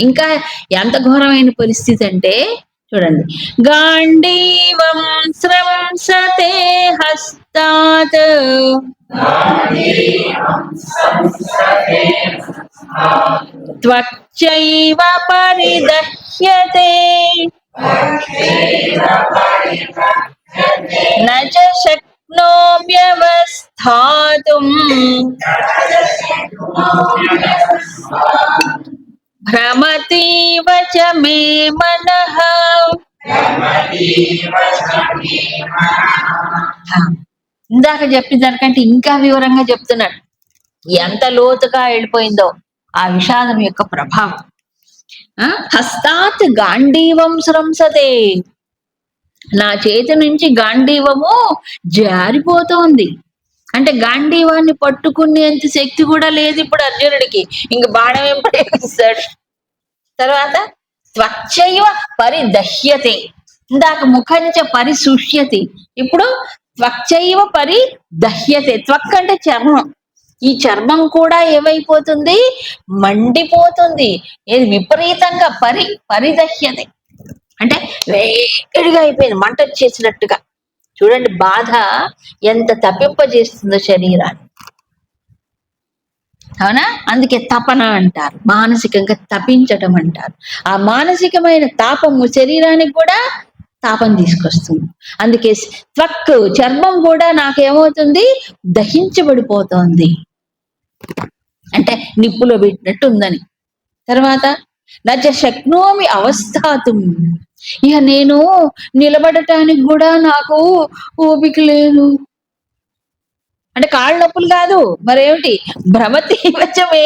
ఇంకా ఎంత ఘోరమైన పరిస్థితి అంటే చూడండి గాంధీవం స్రంసతే హస్తాత్ త్వచ్చైవ పరిదహ్యతే न च शक्नोम्यवस्थातुम् भ्रमतीव च मे मनः ఇందాక చెప్పిన దానికంటే ఇంకా వివరంగా చెప్తున్నాడు ఎంత లోతుగా వెళ్ళిపోయిందో ఆ విషాదం యొక్క ప్రభావం ఆ? హస్తాత్ గాంధీవం స్రంసతే నా చేతి నుంచి గాంధీవము జారిపోతోంది అంటే గాంధీవాన్ని పట్టుకునేంత శక్తి కూడా లేదు ఇప్పుడు అర్జునుడికి. ఇంక బాణం ఏం తర్వాత త్వచ్చైవ పరిదహ్యతే. ఇందాక ముఖంచ పరిశుష్యతి ఇప్పుడు త్వచ్చైవ పరిదహ్యతే. త్వక్ అంటే చర్మం. ఈ చర్మం కూడా ఏమైపోతుంది? మండిపోతుంది. ఏది విపరీతంగా పరి పరిదహ్యతే. అంటే వేడిగా అయిపోయింది. మంట వచ్చేసినట్టుగా. చూడండి బాధ ఎంత తప్పింపజేస్తుందో శరీరాన్ని. అవునా? అందుకే తపన అంటారు మానసికంగా తపించటం అంటారు. ఆ మానసికమైన తాపము శరీరానికి కూడా తాపం తీసుకొస్తుంది. అందుకే త్వక్ చర్మం కూడా నాకేమవుతుంది? దహించబడిపోతోంది. అంటే నిప్పులో పెట్టినట్టు ఉందని తర్వాత నచ్చ శక్నోమి అవస్థాతు. ఇక నేను నిలబడటానికి కూడా నాకు ఓపిక లేదు. అంటే కాళ్ళ నొప్పులు కాదు మరేమిటి? భ్రమతి వచ్చమే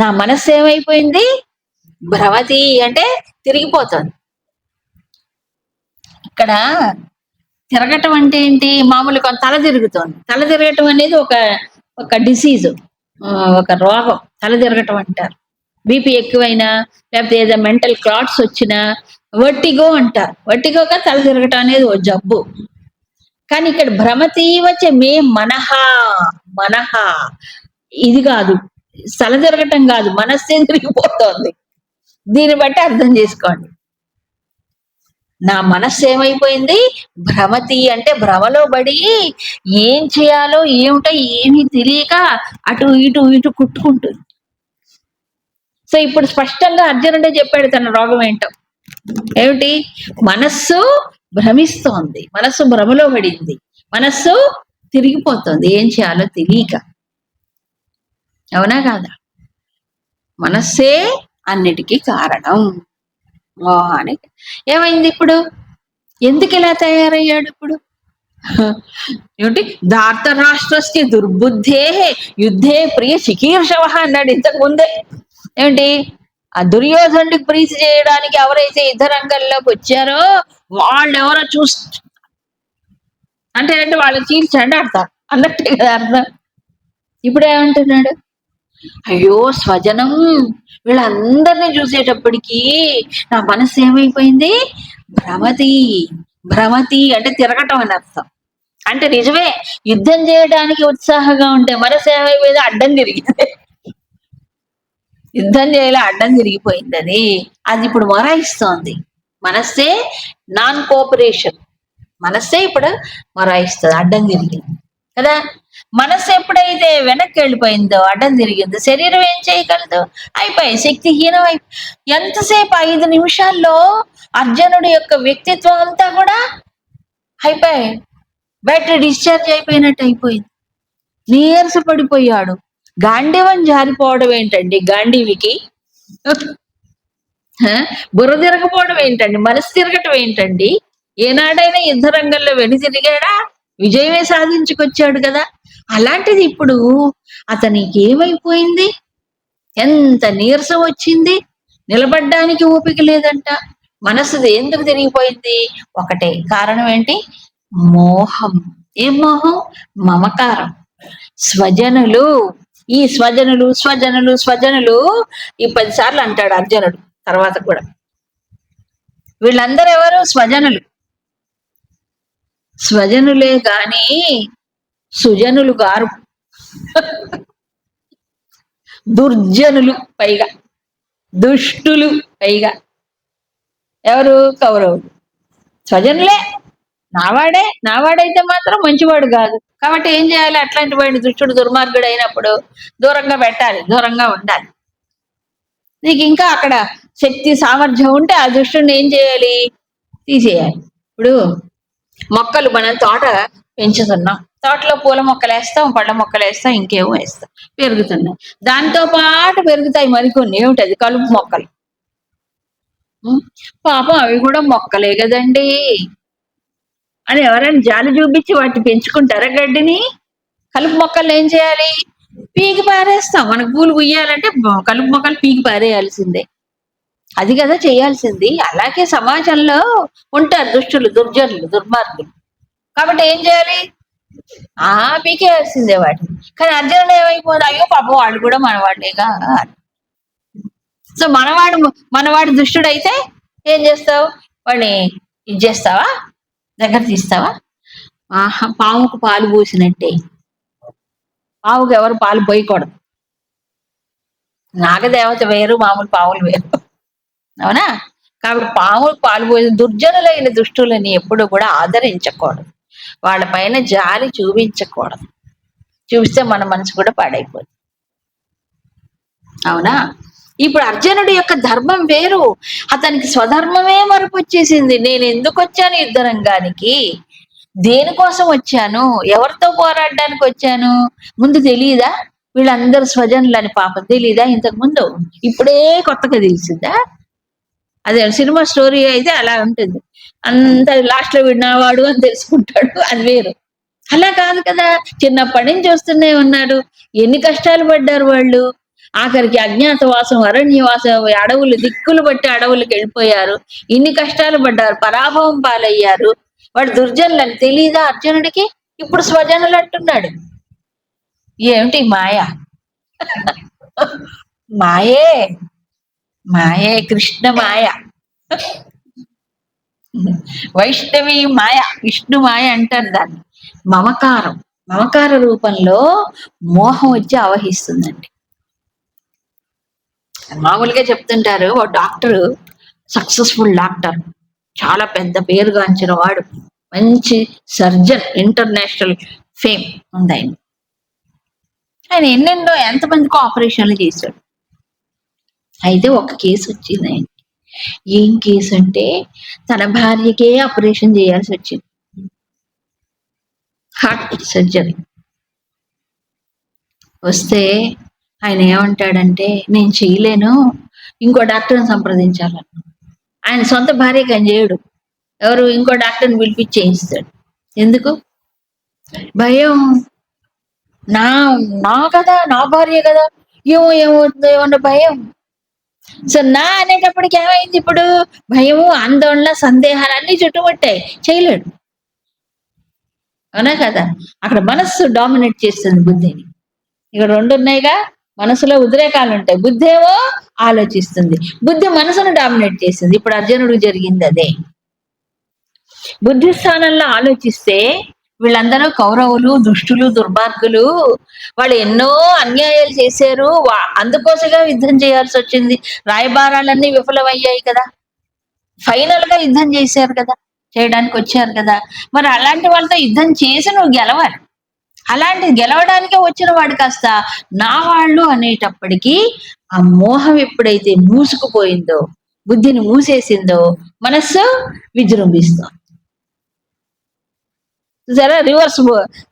నా మనస్సు ఏమైపోయింది? భ్రమతి అంటే తిరిగిపోతుంది. ఇక్కడ తిరగటం అంటే ఏంటి? మామూలుగా తల తిరుగుతోంది. తల తిరగటం అనేది ఒక ఒక డిసీజ్ ఒక రోగం. తల తిరగటం అంటారు. బీపీ ఎక్కువైనా లేకపోతే ఏదో మెంటల్ క్లాట్స్ వచ్చినా వట్టిగో అంటారు. వట్టిగోగా తల తిరగటం అనేది ఓ జబ్బు. కానీ ఇక్కడ భ్రమతీవచ మే మనహ మనహా. ఇది కాదు. తల తిరగటం కాదు. మనస్సే తిరిగిపోతోంది దీన్ని బట్టి అర్థం చేసుకోండి. నా మనస్సు ఏమైపోయింది? భ్రమతి అంటే భ్రమలో పడి ఏం చేయాలో ఏమిటో ఏమీ తెలియక అటు ఇటు ఇటు కుట్టుకుంటుంది. సో ఇప్పుడు స్పష్టంగా అర్జునుడే చెప్పాడు తన రోగం ఏంటో. ఏమిటి? మనస్సు భ్రమిస్తోంది. మనస్సు భ్రమలో పడింది. మనస్సు తిరిగిపోతుంది. ఏం చేయాలో తెలియక. అవునా కాదా? మనస్సే అన్నిటికీ కారణం. అని ఏమైంది ఇప్పుడు? ఎందుకు ఇలా తయారయ్యాడు ఇప్పుడు? ఏమిటి? దార్త రాష్ట్రస్య దుర్బుద్ధే యుద్ధే ప్రియ చికీర్షవ అన్నాడు ఇంతకు ముందే. ఏమిటి ఆ దుర్యోధనుడికి ప్రీతి చేయడానికి ఎవరైతే యుద్ధ రంగంలోకి వచ్చారో వాళ్ళు ఎవరో చూస్ అంటే అంటే వాళ్ళు చీల్చండి అర్థం అన్నట్టే కదా అర్థం. ఇప్పుడు ఏమంటున్నాడు? అయ్యో స్వజనం వీళ్ళందరినీ చూసేటప్పటికి నా మనసు ఏమైపోయింది? భ్రమతి భ్రమతి అంటే తిరగటం అని అర్థం. అంటే నిజమే యుద్ధం చేయడానికి ఉత్సాహంగా ఉంటే మనసు ఏమైపోయింది అడ్డం తిరిగింది. యుద్ధం చేయలే అడ్డం తిరిగిపోయింది అది అది ఇప్పుడు మొరాయిస్తోంది. మనస్సే నాన్ కోఆపరేషన్ మనస్సే ఇప్పుడు మొరాయిస్తుంది అడ్డం తిరిగింది. కదా? మనస్సు ఎప్పుడైతే వెనక్కి వెళ్ళిపోయిందో అడ్డం తిరిగిందో శరీరం ఏం చేయగలదు? అయిపోయి శక్తిహీనం అయి ఎంతసేపు? ఐదు నిమిషాల్లో అర్జునుడి యొక్క వ్యక్తిత్వం అంతా కూడా అయిపోయి. బ్యాటరీ డిశ్చార్జ్ అయిపోయినట్టు అయిపోయింది. నీరస పడిపోయాడు గాంధీవం జారిపోవడం ఏంటండి? గాంధీవికి? బుర్ర తిరగపోవడం ఏంటండి? మనసు తిరగటం ఏంటండి? ఏనాడైనా యుద్ధ రంగంలో వెను తిరిగాడా? విజయమే సాధించుకొచ్చాడు కదా? అలాంటిది ఇప్పుడు అతనికి ఏమైపోయింది? ఎంత నీరసం వచ్చింది? నిలబడ్డానికి ఓపిక లేదంట. మనసు ఎందుకు తిరిగిపోయింది? ఒకటే కారణం ఏంటి? మోహం. ఏం మోహం? మమకారం. స్వజనులు ఈ స్వజనులు స్వజనులు స్వజనులు ఈ పది సార్లు అంటాడు అర్జునుడు తర్వాత కూడా. వీళ్ళందరూ ఎవరు? స్వజనులు. స్వజనులే గాని సుజనులు గారు. దుర్జనులు పైగా దుష్టులు పైగా. ఎవరు? కౌరవులు. స్వజనులే. నావాడే నావాడైతే మాత్రం మంచివాడు కాదు. కాబట్టి ఏం చేయాలి? అట్లాంటి వాడిని దుష్టుడు దుర్మార్గుడు అయినప్పుడు దూరంగా పెట్టాలి దూరంగా ఉండాలి. నీకు ఇంకా అక్కడ శక్తి సామర్థ్యం ఉంటే ఆ దుష్టుడిని ఏం చేయాలి? తీసేయాలి. ఇప్పుడు మొక్కలు మనం తోట పెంచుతున్నాం. తోటలో పూల మొక్కలు వేస్తాం పళ్ళ మొక్కలు వేస్తాం ఇంకేమో వేస్తాం. పెరుగుతున్నాయి. దాంతో పాటు పెరుగుతాయి మరికొన్ని. ఏమిటది? కలుపు మొక్కలు. పాపం అవి కూడా మొక్కలే కదండి. అని ఎవరైనా జాలి చూపించి వాటిని పెంచుకుంటారా గడ్డిని? కలుపు మొక్కలు ఏం చేయాలి? పీకి పారేస్తాం. మనకు పూలు ఉయ్యాలంటే కలుపు మొక్కలు పీకి పారేయాల్సిందే. అది కదా చేయాల్సింది. అలాగే సమాజంలో ఉంటారు దుష్టులు దుర్జనులు దుర్మార్గులు. కాబట్టి ఏం చేయాలి? ఆ పీకేయాల్సిందే వాటిని. కానీ అర్జునుడు ఏమైపోదు అయ్యో పాపం వాళ్ళు కూడా మనవాళ్ళేగా సో మనవాడు మనవాడు దుష్టుడు అయితే ఏం చేస్తావు? వాడిని ఇది చేస్తావా? దగ్గర తీస్తావా? ఆహా పాముకు పాలు పోసినట్టే. పావుకు ఎవరు పాలు పోయకూడదు. నాగదేవత వేరు మామూలు పావులు వేరు. అవునా? కాబట్టి పాములు పాలు పోసిన దుర్జనులైన దుష్టులని ఎప్పుడు కూడా ఆదరించకూడదు. వాళ్ళ పైన జాలి చూపించకూడదు. చూపిస్తే మన మనసు కూడా పాడైపోతుంది అవునా? ఇప్పుడు అర్జునుడి యొక్క ధర్మం వేరు. అతనికి స్వధర్మమే మరపు వచ్చేసింది. నేను ఎందుకు వచ్చాను యుద్ధ రంగానికి? దేనికోసం వచ్చాను? ఎవరితో పోరాడడానికి వచ్చాను? ముందు తెలియదా వీళ్ళందరూ స్వజనులని పాపం తెలీదా ఇంతకు ముందు ఇప్పుడే కొత్తగా తెలిసిందా? అదే సినిమా స్టోరీ అయితే అలా ఉంటుంది. అంత లాస్ట్లో విన్నవాడు అని తెలుసుకుంటాడు. అది వేరు. అలా కాదు కదా. చిన్నప్పటి నుంచి వస్తూనే ఉన్నాడు. ఎన్ని కష్టాలు పడ్డారు వాళ్ళు? ఆఖరికి అజ్ఞాతవాసం అరణ్యవాసం అడవులు దిక్కులు బట్టి అడవులకు వెళ్ళిపోయారు. ఇన్ని కష్టాలు పడ్డారు పరాభవం పాలయ్యారు. వాడు దుర్జనులని తెలియదా అర్జునుడికి? ఇప్పుడు స్వజనులు అంటున్నాడు. ఏమిటి మాయ? మాయే. మాయే కృష్ణ మాయ. వైష్ణవి మాయ విష్ణు మాయ అంటారు దాన్ని. మమకారం. మమకార రూపంలో మోహం వచ్చి అవహిస్తుందండి మామూలుగా చెప్తుంటారు ఓ డాక్టర్ సక్సెస్ఫుల్ డాక్టర్. చాలా పెద్ద పేరుగాంచిన వాడు. మంచి సర్జన్ ఇంటర్నేషనల్ ఫేమ్ ఉంది ఆయన ఆయన ఎన్నెన్నో ఎంతమందికో ఆపరేషన్లు చేశాడు. అయితే ఒక కేసు వచ్చింది ఆయన ఏం కేసు అంటే తన భార్యకే ఆపరేషన్ చేయాల్సి వచ్చింది. Heart surgery. వస్తే ఆయన ఏమంటాడంటే నేను చేయలేను ఇంకో డాక్టర్ని సంప్రదించాలను. ఆయన సొంత భార్యకి ఆయన చేయడు. ఎవరు ఇంకో డాక్టర్ని పిలిపించి చేయిస్తాడు. ఎందుకు? భయం. నా నా కదా నా భార్య కదా. ఏమో ఏమవుతుందో ఏమన్నా భయం. సో నా అనేటప్పటికి ఏమైంది ఇప్పుడు? భయము ఆందోళన సందేహాలు అన్ని చుట్టుముట్టాయి. చేయలేడు. అవునా కదా? అక్కడ మనస్సు డామినేట్ చేస్తుంది బుద్ధిని. ఇక్కడ రెండు ఉన్నాయిగా మనసులో ఉద్రేకాలు ఉంటాయి. బుద్ధేవో ఆలోచిస్తుంది. బుద్ధి మనసును డామినేట్ చేసింది ఇప్పుడు అర్జునుడు జరిగింది అదే. బుద్ధి స్థానంలో ఆలోచిస్తే వీళ్ళందరూ కౌరవులు దుష్టులు దుర్మార్గులు వాళ్ళు ఎన్నో అన్యాయాలు చేశారు. అందుకోసమే యుద్ధం చేయాల్సి వచ్చింది. రాయబారాలన్నీ విఫలమయ్యాయి కదా. ఫైనల్గా యుద్ధం చేశారు కదా. చేయడానికి వచ్చారు కదా. మరి అలాంటి వాళ్ళతో యుద్ధం చేసి నువ్వు గెలవాలి. అలాంటి గెలవడానికే వచ్చిన వాడు కాస్త నా వాళ్ళు అనేటప్పటికీ ఆ మోహం ఎప్పుడైతే మూసుకుపోయిందో బుద్ధిని మూసేసిందో మనస్సు విజృంభిస్తాం సరే రివర్స్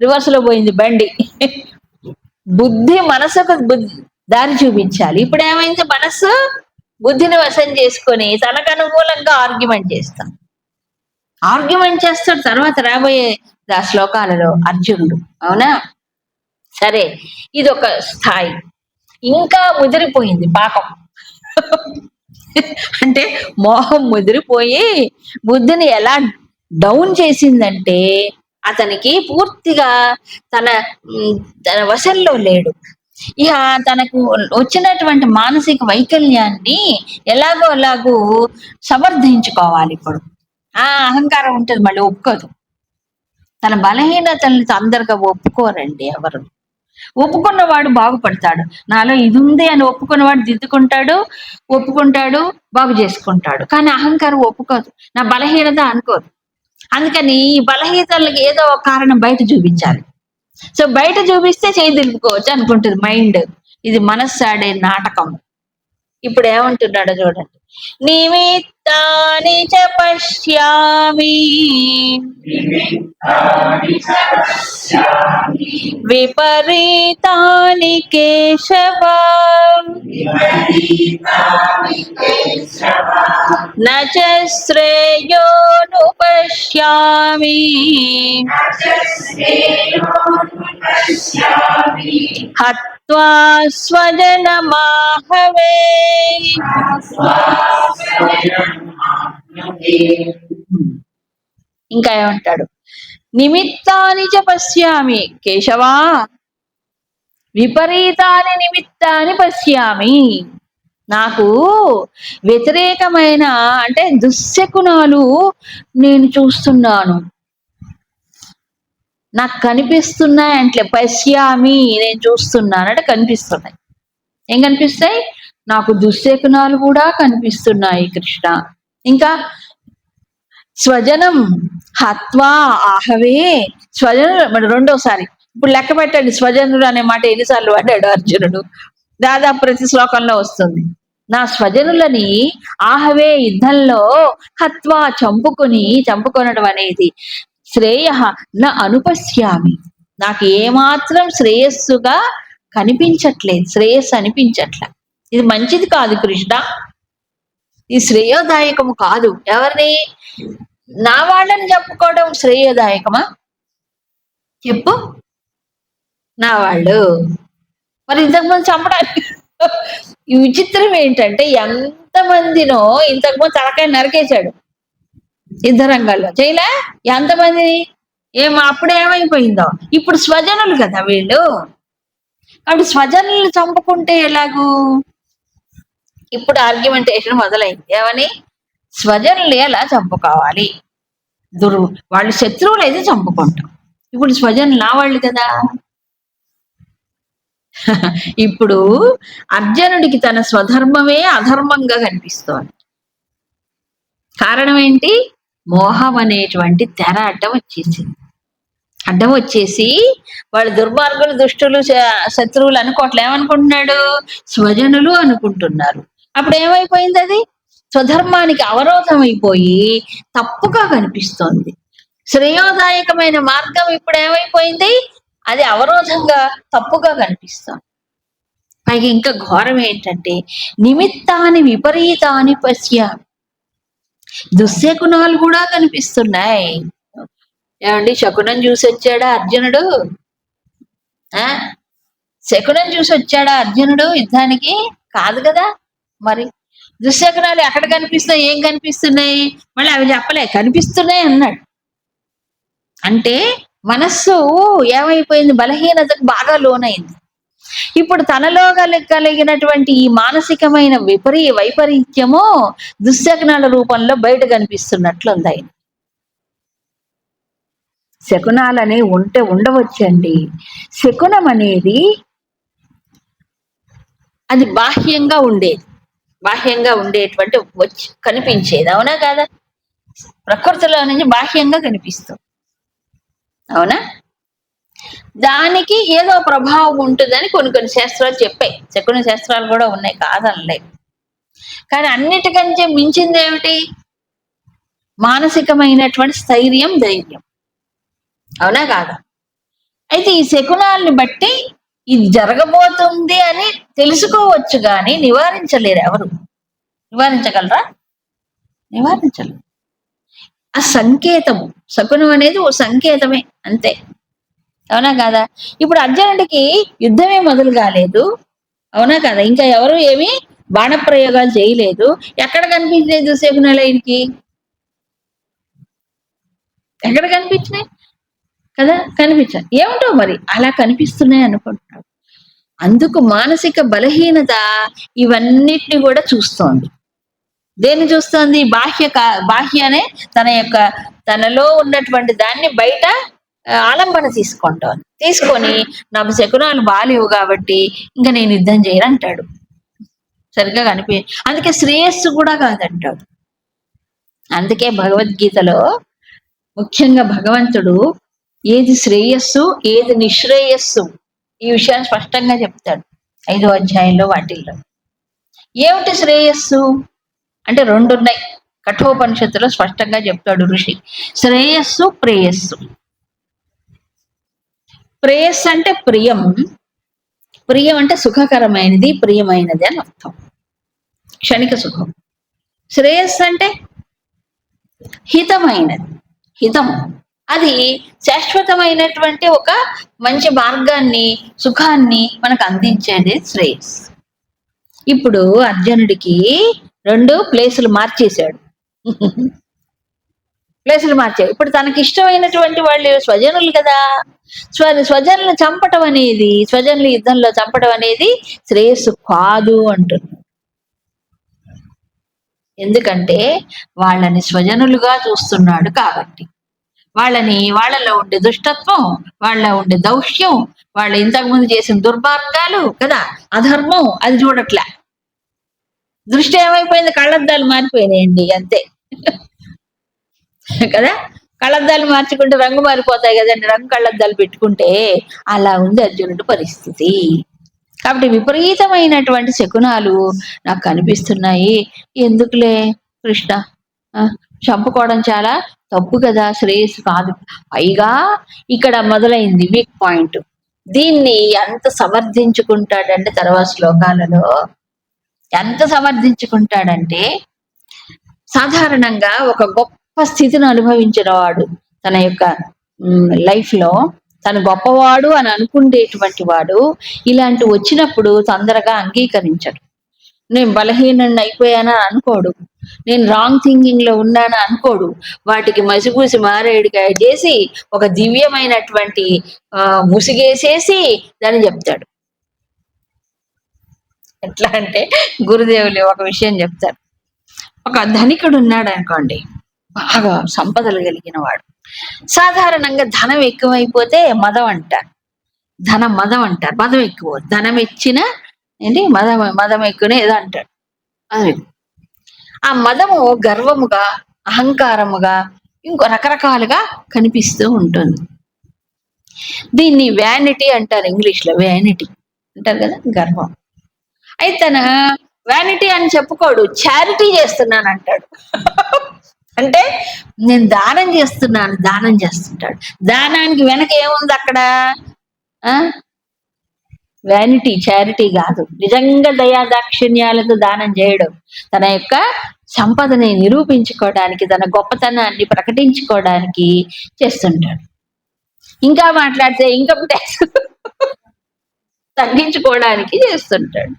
రివర్స్లో పోయింది బండి. బుద్ధి మనసుకు దారి చూపించాలి. ఇప్పుడు ఏమైంది? మనస్సు బుద్ధిని వశం చేసుకొని తనకు అనుకూలంగా ఆర్గ్యుమెంట్ చేస్తాం. ఆర్గ్యుమెంట్ చేస్తాడు తర్వాత రాబోయే ఆ శ్లోకాలలో అర్జునుడు. అవునా? సరే ఇది ఒక స్థాయి. ఇంకా ముదిరిపోయింది పాపం. అంటే మోహం ముదిరిపోయి బుద్ధిని ఎలా డౌన్ చేసిందంటే అతనికి పూర్తిగా తన తన వశంలో లేడు. ఇక తనకు వచ్చినటువంటి మానసిక వైకల్యాన్ని ఎలాగో ఎలాగో సమర్థించుకోవాలి ఇప్పుడు. ఆ అహంకారం ఉంటుంది మళ్ళీ ఒప్పుకోదు. తన బలహీనతల్ని అందరిగా ఒప్పుకోరండి ఎవరు. ఒప్పుకున్నవాడు బాగుపడతాడు. నాలో ఇది ఉంది అని ఒప్పుకున్నవాడు దిద్దుకుంటాడు ఒప్పుకుంటాడు బాగు చేసుకుంటాడు. కానీ అహంకారం ఒప్పుకోదు. నా బలహీనత అనుకోదు. అందుకని ఈ బలహీనతలకు ఏదో ఒక కారణం బయట చూపించాలి. సో బయట చూపిస్తే చేయి అనుకుంటుంది మైండ్. ఇది మనస్సాడే నాటకం. ఇప్పుడు ఏమంటున్నాడో చూడండి. నిమిత్తాని చ పశ్యామి విపరీతాని కేశవ. చ శ్రేయోను పశ్యామి. హత్వా స్వజనమాహవే ఇంకా ఏమంటాడు? నిమిత్తాని చ పశ్యామి కేశవా. విపరీతాని నిమిత్తాన్ని పశ్యామి. నాకు వ్యతిరేకమైన అంటే దుశ్శకునాలు నేను చూస్తున్నాను. నాకు కనిపిస్తున్నాయి అంటే పశ్యామి నేను చూస్తున్నాను అంటే కనిపిస్తున్నాయి. ఏం కనిపిస్తాయి? నాకు దుశ్శకునాలు కూడా కనిపిస్తున్నాయి కృష్ణ. ఇంకా స్వజనం హత్వా ఆహవే స్వజను రెండోసారి. ఇప్పుడు లెక్క పెట్టండి స్వజనుడు అనే మాట ఎన్నిసార్లు వాడాడు అర్జునుడు? దాదాపు ప్రతి శ్లోకంలో వస్తుంది. నా స్వజనులని ఆహవే యుద్ధంలో హత్వా చంపుకొని చంపుకొనడం అనేది శ్రేయ నా అనుపశ్యామి. నాకు ఏమాత్రం శ్రేయస్సుగా కనిపించట్లేదు శ్రేయస్సు అనిపించట్లే. ఇది మంచిది కాదు కృష్ణ. ఇది శ్రేయోదాయకము కాదు. ఎవరిని? నా వాళ్ళని చెప్పుకోవడం శ్రేయోదాయకమా? చెప్పు. నా వాళ్ళు. మరి ఇంతకుముందు చంపడానికి ఈ విచిత్రం ఏంటంటే ఎంతమందినో ఇంతకుముందు తలకాయ నరికేశాడు. యుద్ధ రంగాల్లో. చేయలే ఎంతమందిని ఏం అప్పుడు ఏమైపోయిందో. ఇప్పుడు స్వజనులు కదా వీళ్ళు. కాబట్టి స్వజనులు చంపుకుంటే ఎలాగూ? ఇప్పుడు ఆర్గ్యుమెంటేషన్ మొదలైంది. ఏమని? స్వజనులు ఎలా చంపుకోవాలి? దురు వాళ్ళు శత్రువులు అయితే చంపుకుంటాం ఇప్పుడు స్వజనులు నా వాళ్ళు కదా. ఇప్పుడు అర్జునుడికి తన స్వధర్మమే అధర్మంగా కనిపిస్తోంది. కారణం ఏంటి? మోహం అనేటువంటి తెర అడ్డం వచ్చేసింది. అడ్డం వచ్చేసి వాళ్ళు దుర్మార్గులు దుష్టులు శత్రువులు అనుకోవట్లే. ఏమనుకుంటున్నాడు? స్వజనులు అనుకుంటున్నారు. అప్పుడు ఏమైపోయింది అది? స్వధర్మానికి అవరోధం అయిపోయి తప్పుగా కనిపిస్తోంది. శ్రేయోదాయకమైన మార్గం ఇప్పుడు ఏమైపోయింది? అది అవరోధంగా తప్పుగా కనిపిస్తోంది. పైగా ఇంకా ఘోరం ఏంటంటే నిమిత్తాన్ని విపరీతాన్ని పశ్యామి. దుశ్శకునాలు కూడా కనిపిస్తున్నాయి. ఏమండి శకునం చూసి వచ్చాడా అర్జునుడు? ఆ? శకునం చూసి వచ్చాడా అర్జునుడు యుద్ధానికి? కాదు కదా మరి. దుశ్శకునాలు ఎక్కడ కనిపిస్తున్నాయి? ఏం కనిపిస్తున్నాయి? మళ్ళీ అవి చెప్పలే కనిపిస్తున్నాయి అన్నాడు. అంటే మనస్సు ఏమైపోయింది? బలహీనతకు బాగా లోనైంది. ఇప్పుడు తనలో కలిగినటువంటి ఈ మానసికమైన విపరీ వైపరీత్యము దుశ్శకునాల రూపంలో బయట కనిపిస్తున్నట్లుంది ఆయన. శకునాలనే ఉంటే ఉండవచ్చండి. శకునం అనేది అది బాహ్యంగా ఉండేది బాహ్యంగా ఉండేటువంటి వచ్చి కనిపించేది. అవునా కాదా? ప్రకృతిలో నుంచి బాహ్యంగా కనిపిస్తుంది అవునా? దానికి ఏదో ప్రభావం ఉంటుందని కొన్ని కొన్ని శాస్త్రాలు చెప్పాయి. శకున శాస్త్రాలు కూడా ఉన్నాయి కాదనలే. కానీ అన్నిటికంటే మించింది ఏమిటి? మానసికమైనటువంటి స్థైర్యం ధైర్యం. అవునా కాదా? అయితే ఈ శకునాల్ని బట్టి ఇది జరగబోతుంది అని తెలుసుకోవచ్చు కానీ నివారించలేరు ఎవరు. నివారించగలరా? నివారించలేరు. ఆ సంకేతము శకునం అనేది ఓ సంకేతమే అంతే. అవునా కాదా? ఇప్పుడు అర్జునుడికి యుద్ధమే మొదలు కాలేదు. అవునా కదా? ఇంకా ఎవరు ఏమి బాణప్రయోగాలు చేయలేదు. ఎక్కడ కనిపించలేదు శకునాలు ఆయనకి ఎక్కడ కనిపించినాయి? కదా? కనిపించాయి. ఏమిటో మరి? అలా కనిపిస్తున్నాయి అనుకుంటున్నాడు అందుకు మానసిక బలహీనత ఇవన్నిటిని కూడా చూస్తోంది. దేన్ని చూస్తోంది? బాహ్య కా- బాహ్యనే తన యొక్క తనలో ఉన్నటువంటి దాన్ని బయట ఆలంబన తీసుకుంటాను తీసుకొని నాకు శకునాలు బాలేవు కాబట్టి ఇంకా నేను యుద్ధం చేయను అంటాడు. సరిగ్గా కనిపి అందుకే శ్రేయస్సు కూడా కాదంటాడు. అందుకే భగవద్గీతలో ముఖ్యంగా భగవంతుడు ఏది శ్రేయస్సు ఏది నిశ్రేయస్సు ఈ విషయాన్ని స్పష్టంగా చెప్తాడు ఐదో అధ్యాయంలో వాటిల్లో. ఏమిటి శ్రేయస్సు? అంటే రెండు ఉన్నాయి కఠోపనిషత్తులో స్పష్టంగా చెప్తాడు ఋషి. శ్రేయస్సు ప్రేయస్సు. ప్రేయస్ అంటే ప్రియం. ప్రియం అంటే సుఖకరమైనది ప్రియమైనది అని అర్థం. క్షణిక సుఖం. శ్రేయస్సు అంటే హితమైనది. హితం. అది శాశ్వతమైనటువంటి ఒక మంచి మార్గాన్ని సుఖాన్ని మనకు అందించేది శ్రేయస్. ఇప్పుడు అర్జునుడికి రెండు ప్లేసులు మార్చేశాడు. ప్లేసులు మార్చాడు. ఇప్పుడు తనకి ఇష్టమైనటువంటి వాళ్ళు స్వజనులు కదా. స్వ స్వజనులు చంపటం అనేది స్వజనులు యుద్ధంలో చంపటం అనేది శ్రేయస్సు కాదు అంటున్నాడు ఎందుకంటే వాళ్ళని స్వజనులుగా చూస్తున్నాడు కాబట్టి. వాళ్ళని వాళ్ళలో ఉండే దుష్టత్వం వాళ్ళ ఉండే దౌష్యం వాళ్ళ ఇంతకుముందు చేసిన దుర్మార్గాలు కదా అధర్మం అది చూడట్లే. దృష్టి ఏమైపోయింది? కళ్ళద్దాలు మారిపోయినాయండి అంతే. కదా? కళ్ళద్దాలు మార్చుకుంటే రంగు మారిపోతాయి కదండి. రంగు కళ్ళద్దాలు పెట్టుకుంటే అలా ఉంది అర్జునుడి పరిస్థితి. కాబట్టి విపరీతమైనటువంటి శకునాలు నాకు కనిపిస్తున్నాయి. ఎందుకులే కృష్ణ? ఆ, చంపుకోవడం చాలా తప్పు కదా శ్రేయస్సు కాదు. పైగా ఇక్కడ మొదలైంది వీక్ పాయింట్. దీన్ని ఎంత సమర్థించుకుంటాడంటే తర్వాత శ్లోకాలలో? ఎంత సమర్థించుకుంటాడంటే సాధారణంగా ఒక గొప్ప స్థితిని అనుభవించిన వాడు తన యొక్క లైఫ్లో. తను గొప్పవాడు అని అనుకునేటువంటి వాడు ఇలాంటి వచ్చినప్పుడు తొందరగా అంగీకరించడు. నేను బలహీనంగా అయిపోయానా అనుకోడు. నేను రాంగ్ థింకింగ్లో ఉన్నాను అనుకోడు. వాటికి మసిపూసి మారేడుకాయ చేసి ఒక దివ్యమైనటువంటి ఆ, ముసిగేసేసి దాన్ని చెప్తాడు. ఎట్లా అంటే గురుదేవులు ఒక విషయం చెప్తారు. ఒక ధనికుడు ఉన్నాడు అనుకోండి బాగా సంపదలు కలిగిన వాడు సాధారణంగా ధనం ఎక్కువైపోతే మదం అంటారు. ధనం మదం అంటారు. మదం ఎక్కువ. ధనం ఇచ్చిన ఏంటి? మదం మదం ఎక్కువనే ఏదో అంటాడు అది. ఆ మదము గర్వముగా అహంకారముగా ఇంకో రకరకాలుగా కనిపిస్తూ ఉంటుంది. దీన్ని వ్యానిటీ అంటారు ఇంగ్లీష్లో వ్యానిటీ అంటారు కదా? గర్వం. అయితే తన వ్యానిటీ అని చెప్పుకోడు. చారిటీ చేస్తున్నాను అంటాడు అంటే నేను దానం చేస్తున్నాను దానం చేస్తుంటాడు. దానానికి వెనక ఏముంది అక్కడ? వ్యానిటీ చారిటీ కాదు. నిజంగా దయాదాక్షిణ్యాలకు దానం చేయడం. తన యొక్క సంపదని నిరూపించుకోవడానికి తన గొప్పతనాన్ని ప్రకటించుకోవడానికి చేస్తుంటాడు. ఇంకా మాట్లాడితే ఇన్కమ్ ట్యాక్స్ తగ్గించుకోవడానికి చేస్తుంటాడు.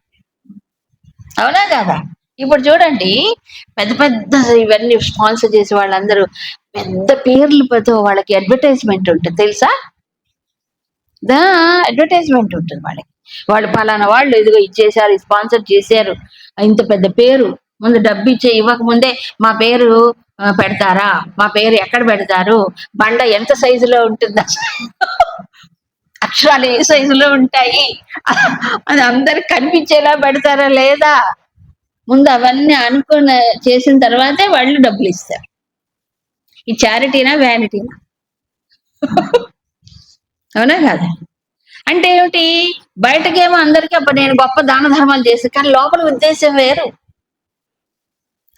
అవునా కదా? ఇప్పుడు చూడండి పెద్ద పెద్ద ఇవన్నీ స్పాన్సర్ చేసే వాళ్ళందరూ పెద్ద పేర్లతో వాళ్ళకి అడ్వర్టైజ్మెంట్ ఉంటుంది తెలుసా? దా అడ్వర్టైజ్మెంట్ ఉంటుంది వాళ్ళకి. వాళ్ళు పలానా వాళ్ళు ఇదిగో ఇచ్చేసారు స్పాన్సర్ చేశారు ఇంత పెద్ద పేరు ముందు డబ్బు ఇచ్చే ఇవ్వకముందే మా పేరు పెడతారా? మా పేరు ఎక్కడ పెడతారు? బండ ఎంత సైజులో ఉంటుంది? అక్షరాలు ఏ సైజులో ఉంటాయి? అది అందరికి కనిపించేలా పెడతారా లేదా? ముందు అవన్నీ అనుకున్న చేసిన తర్వాతే వాళ్ళు డబ్బులు ఇస్తారు. ఈ చారిటీనా వ్యానిటీనా? అవునా కాదా? అంటే ఏమిటి? బయటకేమో అందరికీ అప్పుడు నేను గొప్ప దాన ధర్మాలు చేస్తాను కానీ లోపల ఉద్దేశం వేరు.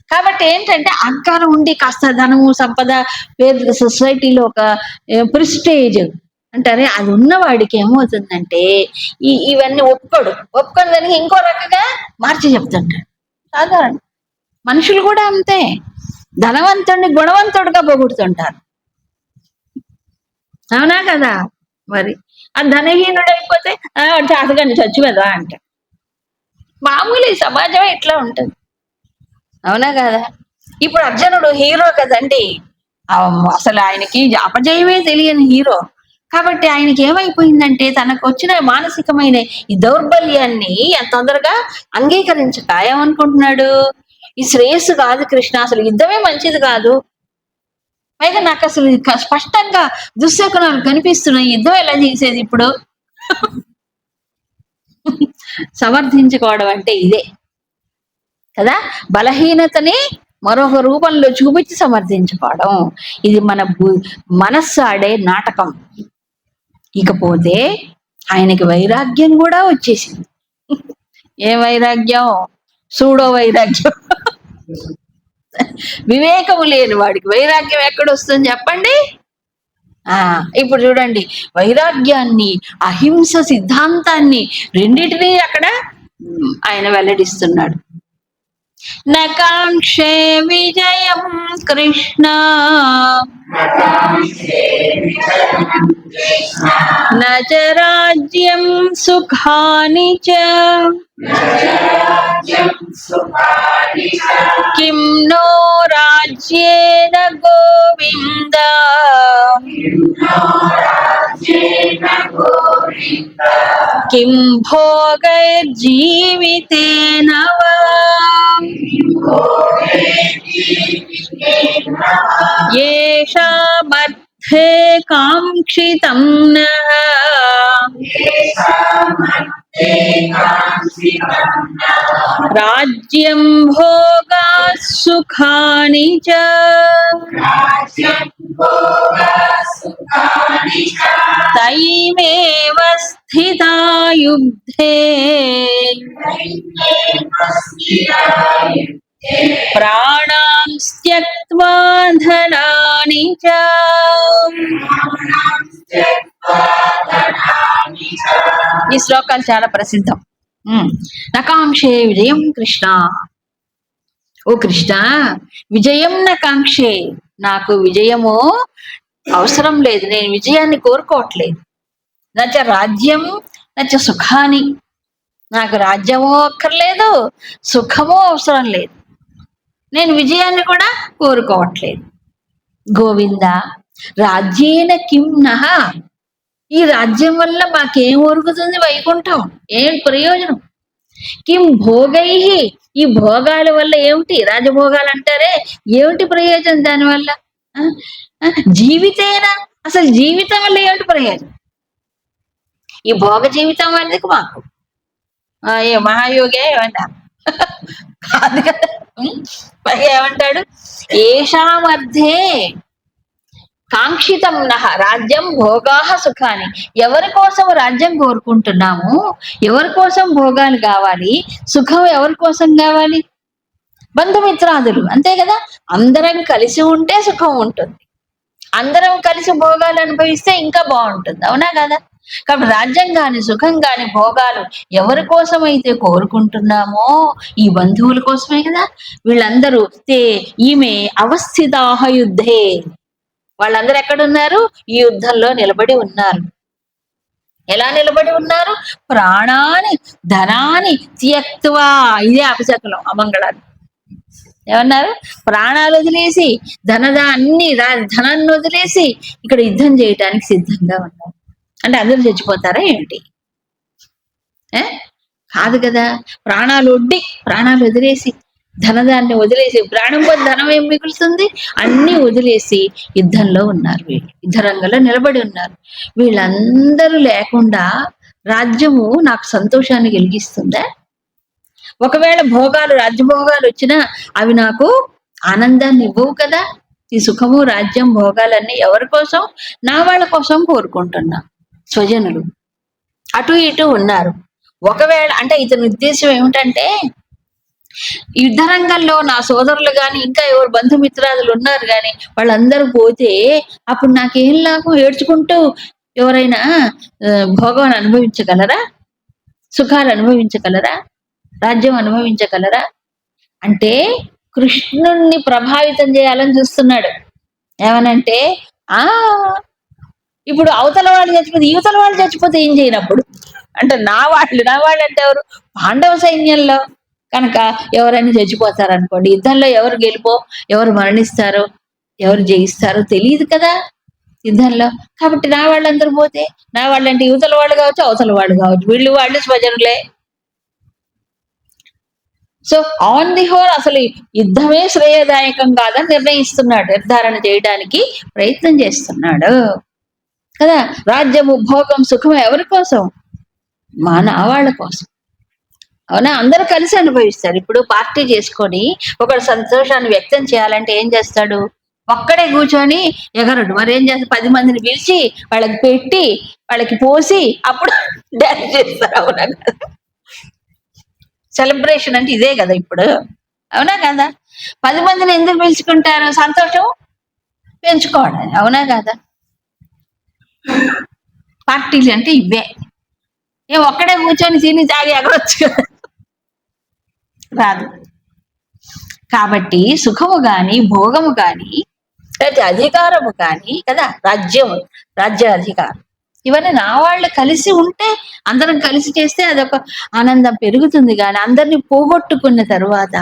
కాబట్టి ఏంటంటే అహంకారం ఉండి కాస్త ధనము సంపద పేరు సొసైటీలో ఒక ప్రిస్టేజ్ అంటారే అది ఉన్నవాడికి ఏమవుతుందంటే ఈ ఇవన్నీ ఒప్పుకోడు. ఒప్పుకొని దానికి ఇంకో రకంగా మార్చి చెప్తుంటాడు. సాధారణ మనుషులు కూడా అంతే. ధనవంతుడిని గుణవంతుడిగా పొగుడుతుంటారు. అవునా కదా? మరి ఆ ధనహీనుడు అయిపోతే "ఆ, చేతగాని చచ్చు కదా అంట మామూలు ఈ సమాజమే ఇట్లా ఉంటుంది. అవునా కదా? ఇప్పుడు అర్జునుడు హీరో కదండి. అసలు ఆయనకి అపజయమే తెలియని హీరో. కాబట్టి ఆయనకి ఏమైపోయిందంటే తనకు వచ్చిన మానసికమైన ఈ దౌర్బల్యాన్ని ఎంత తొందరగా అంగీకరించక ఏమనుకుంటున్నాడు? ఈ శ్రేయస్సు కాదు కృష్ణ అసలు యుద్ధమే మంచిది కాదు. పైగా నాకు అసలు స్పష్టంగా దుశ్శకునాలు కనిపిస్తున్నాయి. యుద్ధం ఎలా చేసేది ఇప్పుడు? సమర్థించుకోవడం అంటే ఇదే. కదా? బలహీనతని మరొక రూపంలో చూపించి సమర్థించుకోవడం. ఇది మన బు- మనస్సు ఆడే నాటకం. ఇకపోతే ఆయనకి వైరాగ్యం కూడా వచ్చేసింది. ఏ వైరాగ్యం? సూడో వైరాగ్యం. వివేకము లేని వాడికి వైరాగ్యం ఎక్కడొస్తుంది చెప్పండి? ఆ ఇప్పుడు చూడండి. వైరాగ్యాన్ని అహింస సిద్ధాంతాన్ని రెండింటినీ అక్కడ ఆయన వెల్లడిస్తున్నాడు. నకాంక్షే విజయం కృష్ణ. न च राज्यं सुखानि च। किं नो राज्येन गोविन्द। किं भोगैर्जीवितेन वा। येषामर्थ काङ्क्षितं नः। राज्यं भोगाः सुखानि च। तैमेव स्थिता युद्धे ప్రాణాం ఈ శ్లోకాలు చాలా ప్రసిద్ధం. నకాంక్షే విజయం కృష్ణ. ఓ కృష్ణ విజయం నకాంక్షే. నాకు విజయము అవసరం లేదు. నేను విజయాన్ని కోరుకోవట్లేదు. నచ్చ రాజ్యం నచ్చ సుఖాని నాకు రాజ్యము అక్కర్లేదు సుఖము అవసరం లేదు. నేను విజయాన్ని కూడా కోరుకోవట్లేదు. గోవింద రాజ్యేన కిం నహ? ఈ రాజ్యం వల్ల మాకేం ఒరుగుతుంది వైకుంఠం? ఏం ప్రయోజనం? కిం భోగై? ఈ భోగాల వల్ల ఏమిటి? రాజభోగాలు అంటారే ఏమిటి ప్రయోజనం దానివల్ల జీవితేనా? అసలు జీవితం వల్ల ఏమిటి ప్రయోజనం? ఈ భోగ జీవితం అనేది మాకు. ఏ మహాయోగే ఏమన్నా కాదు కదా. పైగా ఏమంటాడు? ఏషామర్థే కాంక్షితం నహ రాజ్యం భోగాహ సుఖాన్ని. ఎవరి కోసం రాజ్యం కోరుకుంటున్నాము? ఎవరి కోసం భోగాలు కావాలి? సుఖం ఎవరి కోసం కావాలి? బంధుమిత్రాదులు. అంతే కదా? అందరం కలిసి ఉంటే సుఖం ఉంటుంది. అందరం కలిసి భోగాలు అనుభవిస్తే ఇంకా బాగుంటుంది. అవునా కదా? కాబట్టి రాజ్యంగాని సుఖంగాని భోగాలు ఎవరి కోసమైతే కోరుకుంటున్నామో ఈ బంధువుల కోసమే కదా. వీళ్ళందరూ తే ఈమె అవస్థితాహ యుద్ధే. వాళ్ళందరూ ఎక్కడున్నారు? ఈ యుద్ధంలో నిలబడి ఉన్నారు. ఎలా నిలబడి ఉన్నారు? ప్రాణాన్ని ధనాన్ని త్యక్వా ఇదే అపశకులం అమంగళాలు ఏమన్నారు? ప్రాణాలు వదిలేసి ధనదా అన్ని రా- ధనాన్ని వదిలేసి ఇక్కడ యుద్ధం చేయటానికి సిద్ధంగా ఉన్నారు. అంటే అందరూ చచ్చిపోతారా ఏంటి? కాదు కదా ప్రాణాలు ఒడ్డి ప్రాణాలు వదిలేసి ధనదాన్ని వదిలేసి ప్రాణం పోతే ధనం ఏం మిగులుతుంది? అన్ని వదిలేసి యుద్ధంలో ఉన్నారు వీళ్ళు. యుద్ధ రంగంలో నిలబడి ఉన్నారు. వీళ్ళందరూ లేకుండా రాజ్యము నాకు సంతోషాన్ని కలిగిస్తుందా? ఒకవేళ భోగాలు రాజ్యభోగాలు వచ్చినా అవి నాకు ఆనందాన్ని ఇవ్వవు కదా? ఈ సుఖము రాజ్యం భోగాలన్నీ ఎవరి కోసం? నా వాళ్ళ కోసం కోరుకుంటున్నా. స్వజనులు. అటు ఇటు ఉన్నారు. ఒకవేళ అంటే ఇతని ఉద్దేశం ఏమిటంటే యుద్ధ రంగంలో నా సోదరులు కానీ ఇంకా ఎవరు బంధుమిత్రాదులు ఉన్నారు కానీ వాళ్ళందరూ పోతే అప్పుడు నాకేం లాభం? ఏడ్చుకుంటూ ఎవరైనా భోగం అనుభవించగలరా? సుఖాలు అనుభవించగలరా? రాజ్యం అనుభవించగలరా? అంటే కృష్ణుణ్ణి ప్రభావితం చేయాలని చూస్తున్నాడు. ఏమనంటే ఆ ఇప్పుడు అవతల వాళ్ళు చచ్చిపోతే యువతల వాళ్ళు చచ్చిపోతే ఏం చేయనప్పుడు? అంటే నా వాళ్ళు నా వాళ్ళు అంటే ఎవరు? పాండవ సైన్యంలో కనుక ఎవరైనా చచ్చిపోతారు అనుకోండి యుద్ధంలో ఎవరు గెలిపో ఎవరు మరణిస్తారో ఎవరు జయిస్తారో తెలియదు కదా యుద్ధంలో. కాబట్టి నా వాళ్ళందరూ పోతే నా వాళ్ళంటే యువతల వాళ్ళు కావచ్చు అవతల వాళ్ళు కావచ్చు. వీళ్ళు వాళ్ళు స్వజనులే. సో ఆన్ ది హోల్ అసలు యుద్ధమే శ్రేయదాయకం కాదని నిర్ణయిస్తున్నాడు నిర్ధారణ చేయడానికి ప్రయత్నం చేస్తున్నాడు. కదా? రాజ్యము భోగం సుఖం ఎవరి కోసం? మన వాళ్ళ కోసం. అవునా? అందరూ కలిసి అనుభవిస్తారు. ఇప్పుడు పార్టీ చేసుకొని ఒకడు సంతోషాన్ని వ్యక్తం చేయాలంటే ఏం చేస్తాడు? ఒక్కడే కూర్చొని ఎగరడు. మరి ఏం చేస్తారు పది మందిని పిలిచి వాళ్ళకి పెట్టి వాళ్ళకి పోసి అప్పుడు డ్యాన్స్ చేస్తారు. అవునా కదా? సెలబ్రేషన్ అంటే ఇదే కదా ఇప్పుడు. అవునా కదా? పది మందిని ఎందుకు పిలుచుకుంటారు? సంతోషం? పెంచుకోవడం అవునా కదా? పార్టీలు అంటే ఇవే. ఏ ఒక్కడే కూర్చొని సీని తాగి ఎగరొచ్చు రాదు. కాబట్టి సుఖము గాని భోగము గాని లేకపోతే అధికారము కానీ కదా రాజ్యము రాజ్య అధికారం. ఇవన్నీ నా వాళ్ళు కలిసి ఉంటే అందరం కలిసి చేస్తే అదొక ఆనందం పెరుగుతుంది కానీ అందరిని పోగొట్టుకున్న తర్వాత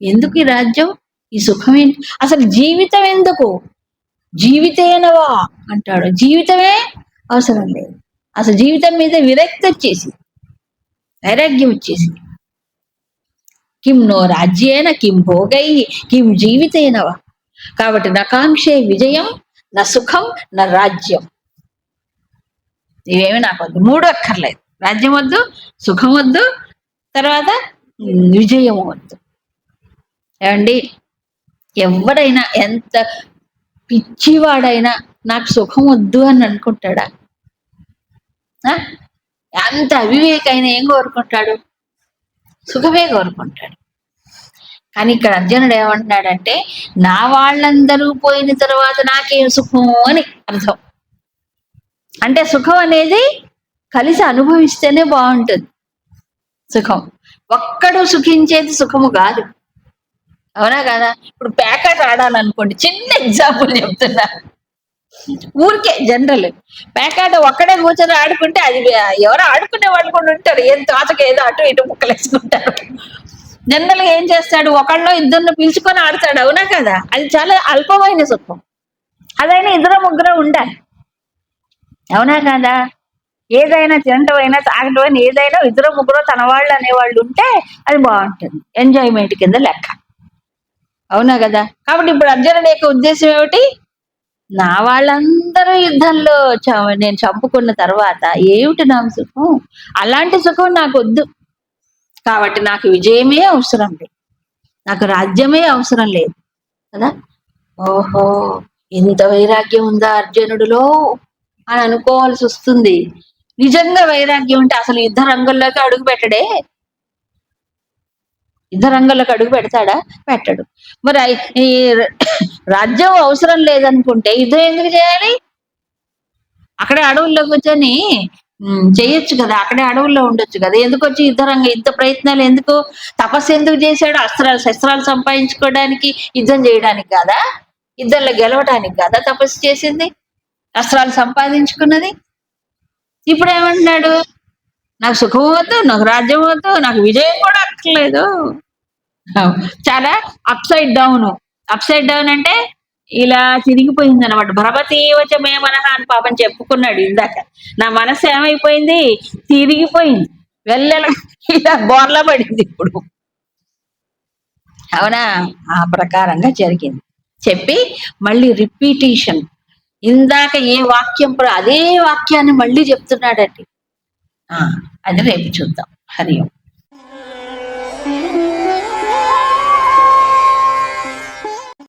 ఎందుకు ఈ రాజ్యం? ఈ సుఖం ఏంటి అసలు జీవితం ఎందుకు? జీవితేనవా అంటాడు. జీవితమే అవసరం లేదు. అసలు జీవితం మీద విరక్తి వచ్చేసి వైరాగ్యం వచ్చేసి కిం నో రాజ్యేన కిం భోగై కిం జీవితేనవా? కాబట్టి నకాంక్షే విజయం నా సుఖం నా రాజ్యం. ఇవేమి నాకు వద్దు. మూడు అక్కర్లేదు. రాజ్యం వద్దు సుఖం వద్దు తర్వాత విజయం వద్దు. ఏమండి? ఎవడైనా ఎంత పిచ్చివాడైనా నాకు సుఖం వద్దు అని అనుకుంటాడా? అంత ఎంత అవివేకైనా ఏం కోరుకుంటాడు? సుఖమే కోరుకుంటాడు. కానీ ఇక్కడ అర్జునుడు ఏమంటున్నాడంటే నా వాళ్ళందరూ పోయిన తర్వాత నాకేం సుఖం అని అర్థం. అంటే సుఖం అనేది కలిసి అనుభవిస్తేనే బాగుంటుంది. సుఖం. ఒక్కడు సుఖించేది సుఖము కాదు. అవునా కదా? ఇప్పుడు ప్యాకెట్ ఆడాలనుకోండి చిన్న ఎగ్జాంపుల్ చెప్తున్నా. ఊరికే జనరల్. ప్యాకెట్ ఒక్కడే కూర్చొని ఆడుకుంటే అది ఎవరు ఆడుకునే వాళ్ళు కూడా ఉంటారు. ఏం తాతకి ఏదో అటు ఇటు ముక్కలేసుకుంటారు. జనరల్ ఏం చేస్తాడు? ఒకళ్ళు ఇద్దరిని పిలుచుకొని ఆడతాడు. అవునా కదా? అది చాలా అల్పమైన సుఖం అదైనా ఇద్దరు ముగ్గురు ఉండాలి. అవునా కదా? ఏదైనా తినటం అయినా తాగటం అయినా ఏదైనా ఇద్దరు ముగ్గురు తన వాళ్ళు అనేవాళ్ళు ఉంటే అది బాగుంటుంది. ఎంజాయ్మెంట్ కింద లెక్క. అవునా కదా? కాబట్టి ఇప్పుడు అర్జునుడి యొక్క ఉద్దేశం ఏమిటి? నా వాళ్ళందరూ యుద్ధంలో చ- నేను చంపుకున్న తర్వాత ఏమిటి నా సుఖం? అలాంటి సుఖం నాకు వద్దు కాబట్టి నాకు విజయమే అవసరం లేదు. నాకు రాజ్యమే అవసరం లేదు. కదా? ఓహో! ఇంత వైరాగ్యం ఉందా అర్జునుడిలో? అని అనుకోవాల్సి వస్తుంది. నిజంగా వైరాగ్యం ఉంటే అసలు యుద్ధ రంగంలోకి అడుగు పెట్టడే? యుద్ధ రంగంలోకి అడుగు పెడతాడా? పెట్టడు. మరి ఈ రాజ్యం అవసరం లేదనుకుంటే యుద్ధం ఎందుకు చేయాలి? అక్కడే అడవుల్లో కూర్చొని చేయొచ్చు కదా. అక్కడే అడవుల్లో ఉండొచ్చు కదా. ఎందుకు వచ్చి యుద్ధరంగం యుద్ధ ప్రయత్నాలు ఎందుకు? తపస్సు ఎందుకు చేశాడు? అస్త్రాలు శస్త్రాలు సంపాదించుకోవడానికి యుద్ధం చేయడానికి కాదా? యుద్ధంలో గెలవడానికి కాదా తపస్సు చేసింది? అస్త్రాలు సంపాదించుకున్నది? ఇప్పుడు ఏమంటున్నాడు నాకు సుఖం వద్దు నాకు రాజ్యం వద్దు నాకు విజయం కూడా అక్కర్లేదు. చాలా అప్సైడ్ డౌన్ అప్సైడ్ డౌన్ అంటే ఇలా చిరిగిపోయింది అనమాట భరపతి వచ్చే మే మనహ అని పాపం చెప్పుకున్నాడు ఇందాక. నా మనసు ఏమైపోయింది? తిరిగిపోయింది. వెళ్ళల ఇలా బోర్లా పడింది ఇప్పుడు. అవునా? ఆ ప్రకారంగా జరిగింది. చెప్పి మళ్ళీ రిపీటేషన్ ఇందాక ఏ వాక్యం అదే వాక్యాన్ని మళ్ళీ చెప్తున్నాడండి. ఆ, అది రేపు చూద్దాం. హరి ఓం.